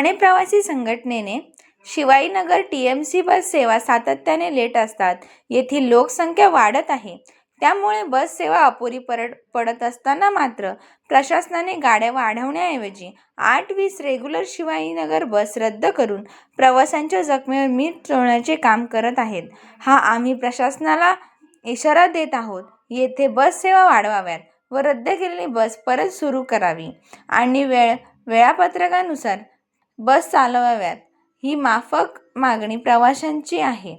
ठाणे प्रवासी संघटनेने Shivainagar T M C bus सेवा सातत्याने लेट असतात. येथील लोकसंख्या वाढत आहे. त्यामुळे बस सेवा अपुरी परत पडत असताना मात्र प्रशासनाने गाड्या वाढवण्याऐवजी आठ वीस रेग्युलर शिवाईनगर बस रद्द करून प्रवाशांच्या जखमेवर मीठ चोळण्याचे काम करत आहेत. हा आम्ही प्रशासनाला इशारा देत आहोत. येथे बस सेवा वाढवाव्यात व रद्द केलेली बस परत सुरू करावी. आणि वेळ वेळापत्रकानुसार बस चालवाव्यात. ही माफक मागणी प्रवाशांची आहे.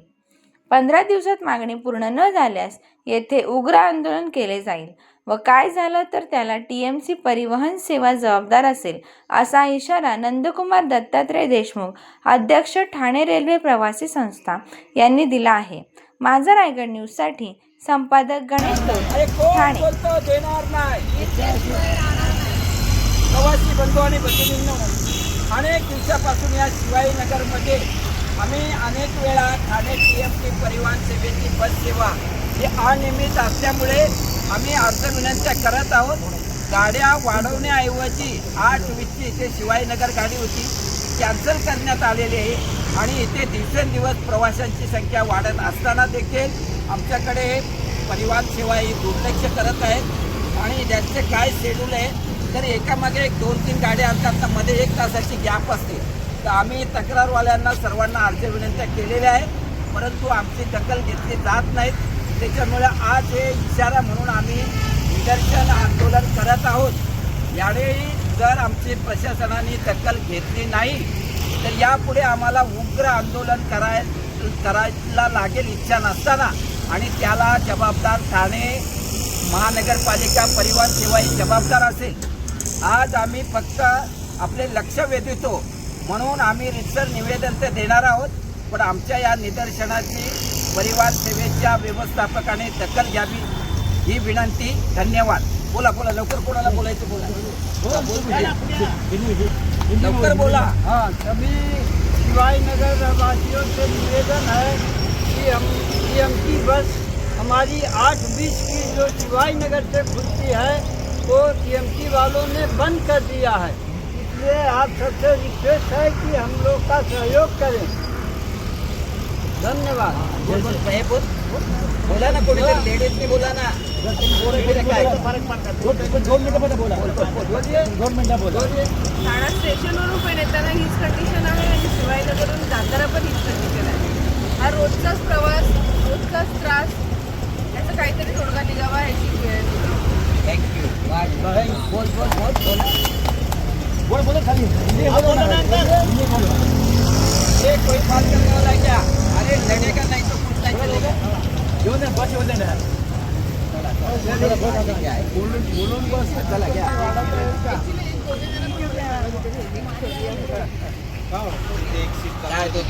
पंधरा दिवसात मागणी पूर्ण न झाल्यास येथे उग्र आंदोलन केले जाईल व काय झालं तर त्याला टी एम सी परिवहन सेवा जबाबदार असेल असा इशारा नंदकुमार दत्तात्रय देशमुख अध्यक्ष ठाणे रेल्वे प्रवासी संस्था यांनी दिला आहे. माझा रायगड न्यूजसाठी संपादक गणेश ठाणे. देणार नाही? अनेक दिवसापासून या शिवाजीनगरमध्ये आम्ही अनेक वेळा ठाणे टी एम टी परिवहन सेवेची बस सेवा ही अनियमित असल्यामुळे आम्ही अर्ज विनंत्या करत आहोत. गाड्या वाढवण्याऐवजी आठ वीसची इथे शिवाजीनगर गाडी होती कॅन्सल करण्यात आलेली आहे आणि इथे दिवसेंदिवस प्रवाशांची संख्या वाढत असताना देखील आमच्याकडे परिवहन सेवा ही दुर्लक्ष करत आहेत आणि ज्यांचे काय शेड्यूल आहे तर एकामागे एक दोन तीन गाड्या आणतात तर मध्ये एक तासाची गॅप असते. तर आम्ही तक्रारवाल्यांना सर्वांना अर्ज विनंत्या केलेल्या आहे परंतु आमची दखल घेतली जात नाहीत. त्याच्यामुळे आज हे इशारा म्हणून आम्ही निदर्शन आंदोलन करत आहोत. यावेळी जर आमची प्रशासनाने दखल घेतली नाही तर यापुढे आम्हाला उग्र आंदोलन कराय करायला लागेल इच्छा नसताना. आणि त्याला जबाबदार ठाणे महानगरपालिका परिवहन सेवा ही जबाबदार असेल. आज आम्ही फक्त आपले लक्ष वेधितो म्हणून आम्ही रितसर निवेदन ते देणार आहोत पण आमच्या या निदर्शनाची परिवार सेवेच्या व्यवस्थापकाने दखल घ्यावी ही विनंती. धन्यवाद. बोला बोला. लवकर कोणाला बोलायचं बोला. लवकर बोला. हां सभी शिवायनगर वासियों से निवेदन है कि हम टी बस हमारी आठ बीस की जो शिवाई नगर से खुलती है वो टी वालों ने बंद कर दिया है। इसलिए आप सबसे रिक्वेस्ट है कि हम लोग का सहयोग करें। धन्यवाद। बोल ना लेडीजने बोला ना। बोला काय? बोलिए बोलिए ठाणा स्टेशनवरून पण येताना हीच कंडिशन आहे आणि शिवाजीनगरवरून जाताना पण हीच कंडिशन आहे. हा रोजचाच प्रवास रोजचाच त्रास बोल बोल बोल बोल ये कोई बात करने वाला है क्या अरे लड़ेगा नहीं तो कुछ नहीं चलेगा बोलून बोलून बस चला क्या काय तो